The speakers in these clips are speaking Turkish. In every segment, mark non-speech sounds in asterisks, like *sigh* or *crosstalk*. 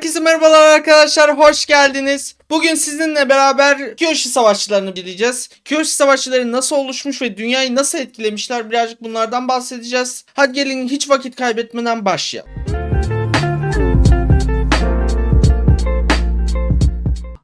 Herkese merhabalar arkadaşlar, hoş geldiniz. Bugün sizinle beraber Kyoshi savaşçılarını bileceğiz. Kyoshi savaşçıları nasıl oluşmuş ve dünyayı nasıl etkilemişler birazcık bunlardan bahsedeceğiz. Hadi gelin hiç vakit kaybetmeden başlayalım.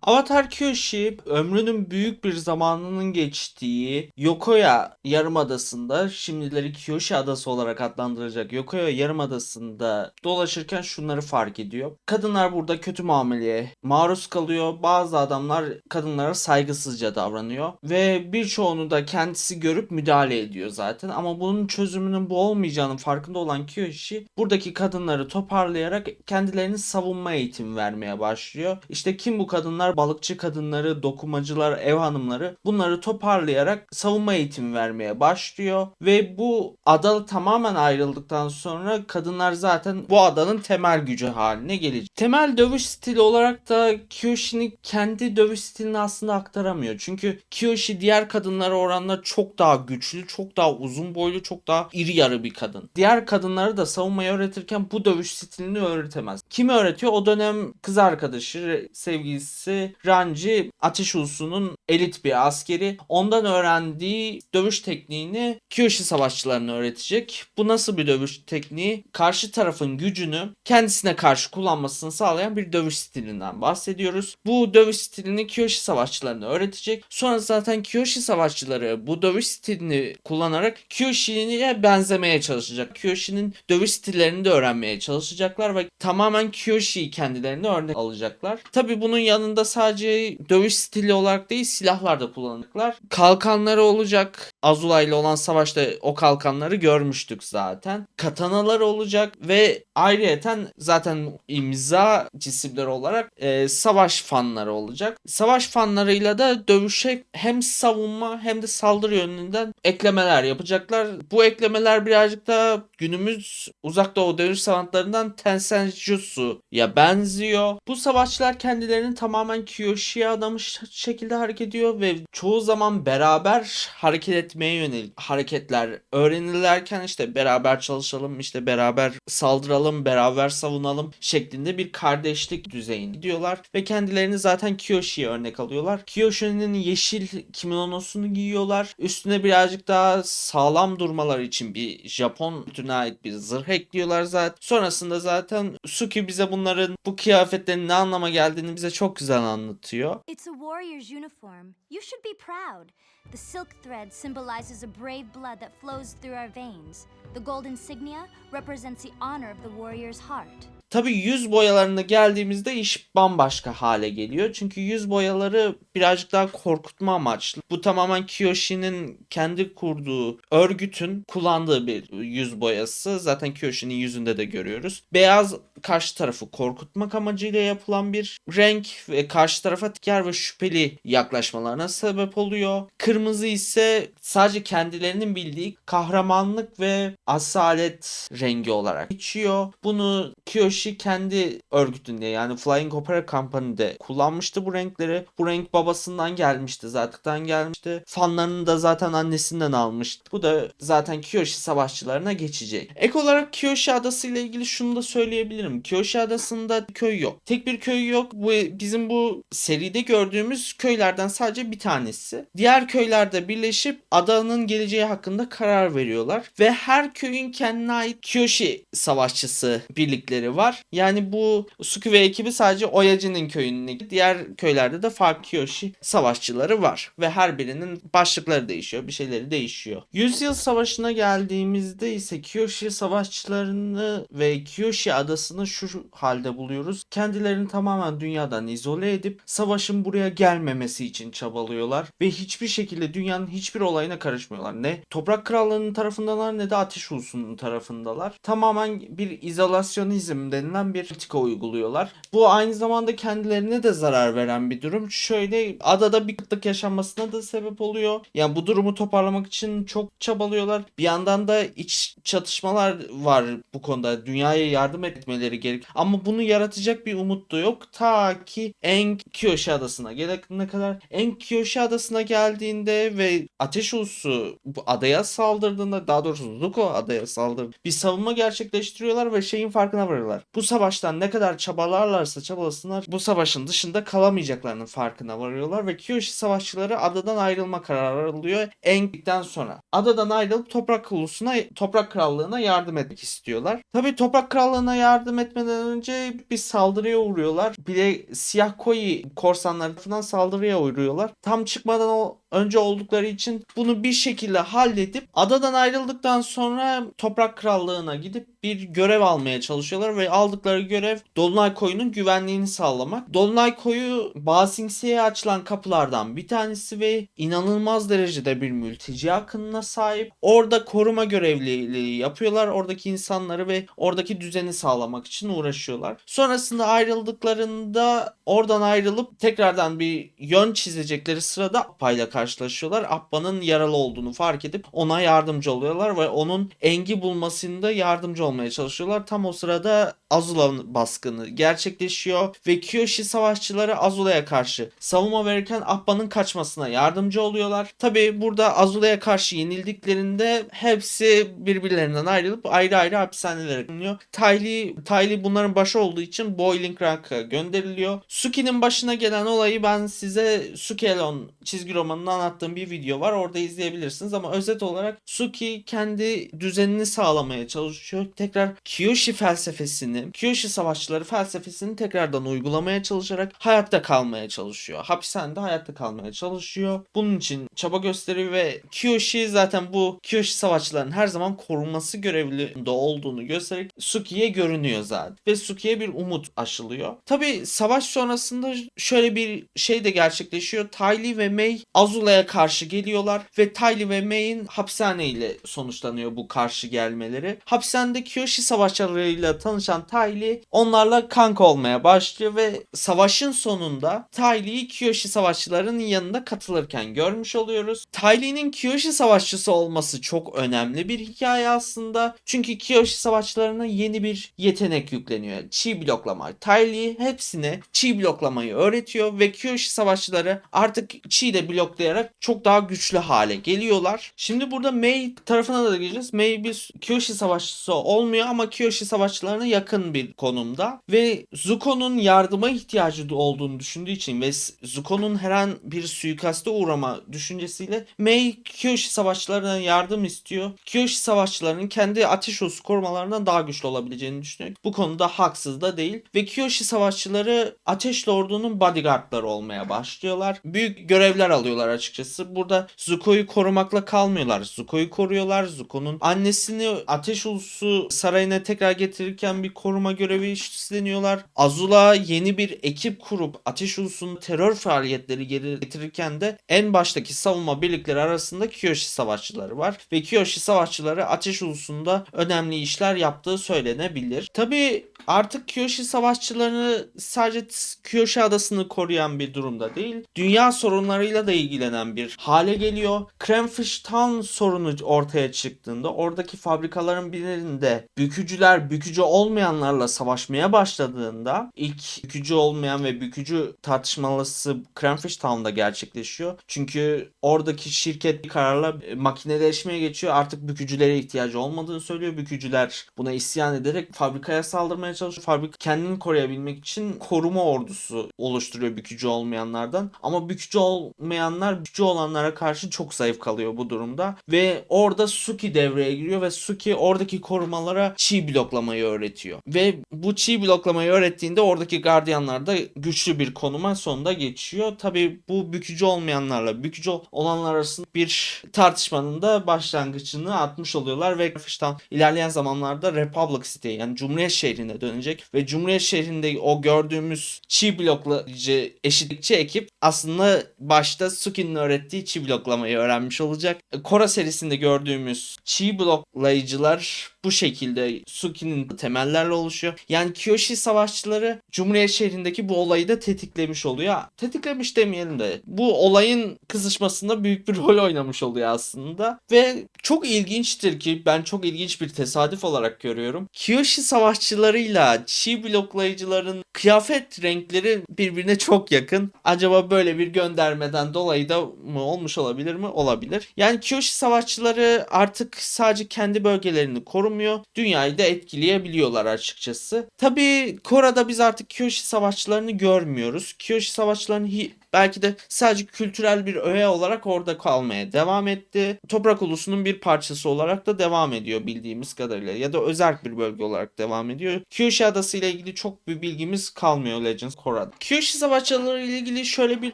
Avatar Kyoshi ömrünün büyük bir zamanının geçtiği Yokoya Yarımadası'nda şimdileri Kyoshi Adası olarak adlandırılacak Yokoya Yarımadası'nda dolaşırken şunları fark ediyor. Kadınlar burada kötü muameleye maruz kalıyor. Bazı adamlar kadınlara saygısızca davranıyor ve birçoğunu da kendisi görüp müdahale ediyor zaten ama bunun çözümünün bu olmayacağının farkında olan Kyoshi buradaki kadınları toparlayarak kendilerini savunma eğitimi vermeye başlıyor. İşte kim bu kadınlar? Balıkçı kadınları, dokumacılar, ev hanımları bunları toparlayarak savunma eğitimi vermeye başlıyor ve bu ada tamamen ayrıldıktan sonra kadınlar zaten bu adanın temel gücü haline gelecek. Temel dövüş stili olarak da Kyoshi'nin kendi dövüş stilini aslında aktaramıyor. Çünkü Kyoshi diğer kadınlara oranla çok daha güçlü, çok daha uzun boylu, çok daha iri yarı bir kadın. Diğer kadınları da savunmayı öğretirken bu dövüş stilini öğretemez. Kimi öğretiyor? O dönem kız arkadaşı, sevgilisi Ranji Ateş Ulusu'nun elit bir askeri. Ondan öğrendiği dövüş tekniğini Kyoshi savaşçılarına öğretecek. Bu nasıl bir dövüş tekniği? Karşı tarafın gücünü kendisine karşı kullanmasını sağlayan bir dövüş stilinden bahsediyoruz. Bu dövüş stilini Kyoshi savaşçılarına öğretecek. Sonra zaten Kyoshi savaşçıları bu dövüş stilini kullanarak Kyoshi'ye benzemeye çalışacak. Kyoshi'nin dövüş stillerini de öğrenmeye çalışacaklar ve tamamen Kyoshi'yi kendilerine örnek alacaklar. Tabi bunun yanında sadece dövüş stili olarak değil silahlar da kullanacaklar. Kalkanları olacak. Azula ile olan savaşta o kalkanları görmüştük zaten. Katanalar olacak ve ayrıyeten zaten imza cisimleri olarak e, savaş fanları olacak. Savaş fanlarıyla da dövüşe hem savunma hem de saldırı yönünden eklemeler yapacaklar. Bu eklemeler birazcık da günümüz uzak doğu dövüş sanatlarından Tensenjutsu'ya benziyor. Bu savaşçılar kendilerini tamamen Kyoshi'ye adamış şekilde hareket ediyor ve çoğu zaman beraber hareket etmeye yönelik hareketler öğrenirlerken işte beraber çalışalım, işte beraber saldıralım, beraber savunalım şeklinde bir kardeşlik düzeyine gidiyorlar ve kendilerini zaten Kyoshi'ye örnek alıyorlar. Kyoshi'nin yeşil kimonosunu giyiyorlar. Üstüne birazcık daha sağlam durmaları için bir Japon kültürüne ait bir zırh ekliyorlar zaten. Sonrasında zaten Suki bize bunların bu kıyafetlerin ne anlama geldiğini bize çok güzel anlatıyor. It's a warrior's uniform. You should be proud. The silk thread symbolizes a brave blood that flows through our veins. The gold insignia represents the honor of the warrior's heart. Tabii yüz boyalarına geldiğimizde iş bambaşka hale geliyor. Çünkü yüz boyaları birazcık daha korkutma amaçlı. Bu tamamen Kiyoshi'nin kendi kurduğu örgütün kullandığı bir yüz boyası. Zaten Kiyoshi'nin yüzünde de görüyoruz. Beyaz karşı tarafı korkutmak amacıyla yapılan bir renk ve karşı tarafa diğer ve şüpheli yaklaşmalarına sebep oluyor. Kırmızı ise sadece kendilerinin bildiği kahramanlık ve asalet rengi olarak geçiyor. Bunu Kiyoshi kendi örgütünde yani Flying Opera Company'de kullanmıştı bu renkleri. Bu renk babasından gelmişti zaten gelmişti. Fanlarını da zaten annesinden almıştı. Bu da zaten Kiyoshi savaşçılarına geçecek. Ek olarak Kiyoshi adası ile ilgili şunu da söyleyebilirim. Kiyoshi adasında köy yok. Tek bir köy yok. Bu bizim bu seride gördüğümüz köylerden sadece bir tanesi. Diğer köylerde birleşip adanın geleceği hakkında karar veriyorlar ve her köyün kendine ait Kyoshi savaşçısı birlikleri var. Yani bu Suki ve ekibi sadece Oyaji'nin köyünde. Diğer köylerde de farklı Kyoshi savaşçıları var ve her birinin başlıkları değişiyor, bir şeyleri değişiyor. Yüzyıl Savaşı'na geldiğimizde ise Kyoshi savaşçılarını ve Kyoshi adasını şu halde buluyoruz. Kendilerini tamamen dünyadan izole edip savaşın buraya gelmemesi için çabalıyorlar ve hiçbir şekilde dünyanın hiçbir olayına karışmıyorlar. Ne Toprak Krallığı'nın tarafındalar ne de Ateş Ulusu'nun tarafındalar. Tamamen bir izolasyonizm denilen bir politika uyguluyorlar. Bu aynı zamanda kendilerine de zarar veren bir durum. Şöyle adada bir kıtlık yaşanmasına da sebep oluyor. Yani bu durumu toparlamak için çok çabalıyorlar. Bir yandan da iç çatışmalar var bu konuda. Dünyaya yardım etmeleri gelmeleri gerek. Ama bunu yaratacak bir umut da yok. Ta ki En Kyoshi adasına gelene kadar En Kyoshi adasına geldiğinde ve ateş ulusu bu adaya saldırdığında daha doğrusu Zuko adaya saldırdı. Bir savunma gerçekleştiriyorlar ve şeyin farkına varıyorlar. Bu savaştan ne kadar çabalarlarsa çabalasınlar bu savaşın dışında kalamayacaklarının farkına varıyorlar ve Kyoshi savaşçıları adadan ayrılma kararı alıyor Eng'den sonra. Adadan ayrılıp toprak ulusuna toprak krallığına yardım etmek istiyorlar. Tabii toprak krallığına yardım etmeden önce bir saldırıya uğruyorlar. Bir de siyah koyu korsanlar tarafından saldırıya uğruyorlar. Tam çıkmadan o önce oldukları için bunu bir şekilde halledip adadan ayrıldıktan sonra toprak krallığına gidip bir görev almaya çalışıyorlar ve aldıkları görev Dolunay Koyu'nun güvenliğini sağlamak. Dolunay Koyu Basingse'ye açılan kapılardan bir tanesi ve inanılmaz derecede bir mülteci akınına sahip. Orada koruma görevliliği yapıyorlar. Oradaki insanları ve oradaki düzeni sağlamak için uğraşıyorlar. Sonrasında ayrıldıklarında oradan ayrılıp tekrardan bir yön çizecekleri sırada Appa ile karşılaşıyorlar. Appa'nın yaralı olduğunu fark edip ona yardımcı oluyorlar ve onun Eng'i bulmasında yardımcı olmaya çalışıyorlar. Tam o sırada Azula baskını gerçekleşiyor ve Kyoshi savaşçıları Azula'ya karşı savunma verirken Appa'nın kaçmasına yardımcı oluyorlar. Tabi burada Azula'ya karşı yenildiklerinde hepsi birbirlerinden ayrılıp ayrı ayrı hapishanelere konuluyor. Tayli, Tayli bunların başı olduğu için Boiling Rock'a gönderiliyor. Suki'nin başına gelen olayı ben size Suki Elon çizgi romanını anlattığım bir video var. Orada izleyebilirsiniz ama özet olarak Suki kendi düzenini sağlamaya çalışıyor. Tekrar Kyoshi felsefesini, Kyoshi savaşçıları felsefesini tekrardan uygulamaya çalışarak hayatta kalmaya çalışıyor. Hapishanede hayatta kalmaya çalışıyor. Bunun için çaba gösteriyor ve Kyoshi zaten bu Kyoshi savaşçıların her zaman korunması görevli de olduğunu göstererek Suki'ye görünüyor zaten. Ve Suki'ye bir umut aşılıyor. Tabi savaş sonrasında şöyle bir şey de gerçekleşiyor. Tylee ve Mei Azula'ya karşı geliyorlar ve Tylee ve Mei'in hapishaneyle sonuçlanıyor bu karşı gelmeleri. Hapishanede Kyoshi savaşçılarıyla tanışan Tylee onlarla kanka olmaya başlıyor ve savaşın sonunda Tylee'yi Kyoshi savaşçılarının yanında katılırken görmüş oluyoruz. Tylee'nin Kyoshi savaşçısı olması çok önemli bir hikaye aslında. Çünkü Kyoshi savaşçılarına yeni bir yetenek yükleniyor. Chi bloklama. Tylee hepsine Chi bloklamayı öğretiyor ve Kyoshi savaşçıları artık Chi de bloklayarak çok daha güçlü hale geliyorlar. Şimdi burada Mei tarafına da geleceğiz. Mei bir Kyoshi savaşçısı olmuyor ama Kyoshi savaşçılarına yakın bir konumda ve Zuko'nun yardıma ihtiyacı olduğunu düşündüğü için ve Zuko'nun her an bir suikaste uğrama düşüncesiyle Mei Kyoshi savaşçılarına yardım istiyor. Kyoshi savaşçılarının kendi ateş ulusu korumalarından daha güçlü olabileceğini düşünüyor. Bu konuda haksız da değil ve Kyoshi savaşçıları Ateş Lordu'nun bodyguardları olmaya başlıyorlar. Büyük görevler alıyorlar açıkçası. Burada Zuko'yu korumakla kalmıyorlar. Zuko'yu koruyorlar. Zuko'nun annesini Ateş Ulusu sarayına tekrar getirirken bir koruma görevi üstleniyorlar. Azula yeni bir ekip kurup Ateş Ulusu'nun terör faaliyetleri geri getirirken de en baştaki savunma birlikleri arasında Kyoshi savaşçıları var. Ve Kyoshi savaşçıları Ateş Ulusu'nda önemli işler yaptığı söylenebilir. Tabi artık Kyoshi savaşçılarını sadece Kyoshi adasını koruyan bir durumda değil. Dünya sorunlarıyla da ilgilenen bir hale geliyor. Cramfish Town sorunu ortaya çıktığında oradaki fabrikaların birinde bükücüler bükücü olmayanlarla savaşmaya başladığında ilk bükücü olmayan ve bükücü tartışmalısı Cramfish Town'da gerçekleşiyor. Çünkü oradaki şirket bir kararla e, makineleşmeye geçiyor. Artık bükücülere ihtiyacı olmadığını söylüyor. Bükücüler buna isyan ederek fabrikaya saldırmaya çalışıyor. Fabrika kendini koruyabilmek için koruma ordusu oluşturuyor bükücü olmayanlardan. Ama bükücü olmayanlar bükücü olanlara karşı çok zayıf kalıyor bu durumda. Ve orada Suki devreye giriyor ve Suki oradaki korumalara çiğ bloklamayı öğretiyor. Ve bu çiğ bloklamayı öğrettiğinde oradaki gardiyanlar da güçlü bir konuma sonunda geçiyor. Tabi bu bükücü olmayanlarla bükücü olanlar arasında bir tartışmanın da başlangıcını atmış oluyorlar ve Fishtan ilerleyen zamanlarda Republic City yani Cumhuriyet şehrine dönecek ve Cumhuriyet şehrinde o gördüğümüz çiğ bloklayıcı eşitlikçi ekip aslında başta Suki'nin öğrettiği çi bloklamayı öğrenmiş olacak. Kora serisinde gördüğümüz çi bloklayıcılar bu şekilde Suki'nin temellerle oluşuyor. Yani Kyoshi savaşçıları Cumhuriyet şehrindeki bu olayı da tetiklemiş oluyor. Tetiklemiş demeyelim de bu olayın kızışmasında büyük bir *laughs* rol oynamış oluyor aslında. Ve çok ilginçtir ki ben çok ilginç bir tesadüf olarak görüyorum. Kyoshi savaşçılarıyla Chi bloklayıcıların kıyafet renkleri birbirine çok yakın. Acaba böyle bir göndermeden dolayı da mı olmuş olabilir mi? Olabilir. Yani Kyoshi savaşçıları artık sadece kendi bölgelerini korumuyor. Dünyayı da etkileyebiliyorlar açıkçası. Tabii Kora'da biz artık Kyoshi savaşçılarını görmüyoruz. Kyoshi savaşçılarını hi- belki de sadece kültürel bir öğe olarak orada kalmaya devam etti. Toprak ulusunun bir parçası olarak da devam ediyor bildiğimiz kadarıyla ya da özerk bir bölge olarak devam ediyor. Kyoshi adası ile ilgili çok bir bilgimiz kalmıyor Legends Kora'da. Kyoshi savaşçıları ile ilgili şöyle bir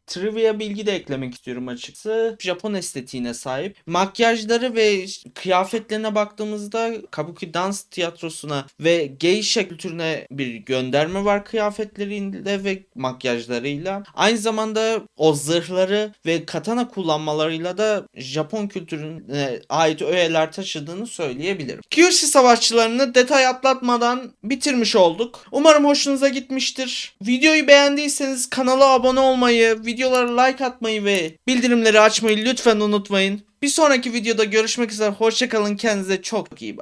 trivia bilgi de eklemek istiyorum açıkçası. Japon estetiğine sahip. Makyajları ve kıyafetlerine baktığımızda Kabuki dans tiyatrosuna ve geisha kültürüne bir gönderme var kıyafetleriyle ve makyajlarıyla. Aynı zamanda o zırhları ve katana kullanmalarıyla da Japon kültürüne ait öğeler taşıdığını söyleyebilirim. Kyoshi savaşçılarını detay atlatmadan bitirmiş olduk. Umarım hoşunuza gitmiştir. Videoyu beğendiyseniz kanala abone olmayı, videolara like atmayı ve bildirimleri açmayı lütfen unutmayın. Bir sonraki videoda görüşmek üzere. Hoşçakalın. Kendinize çok iyi bakın.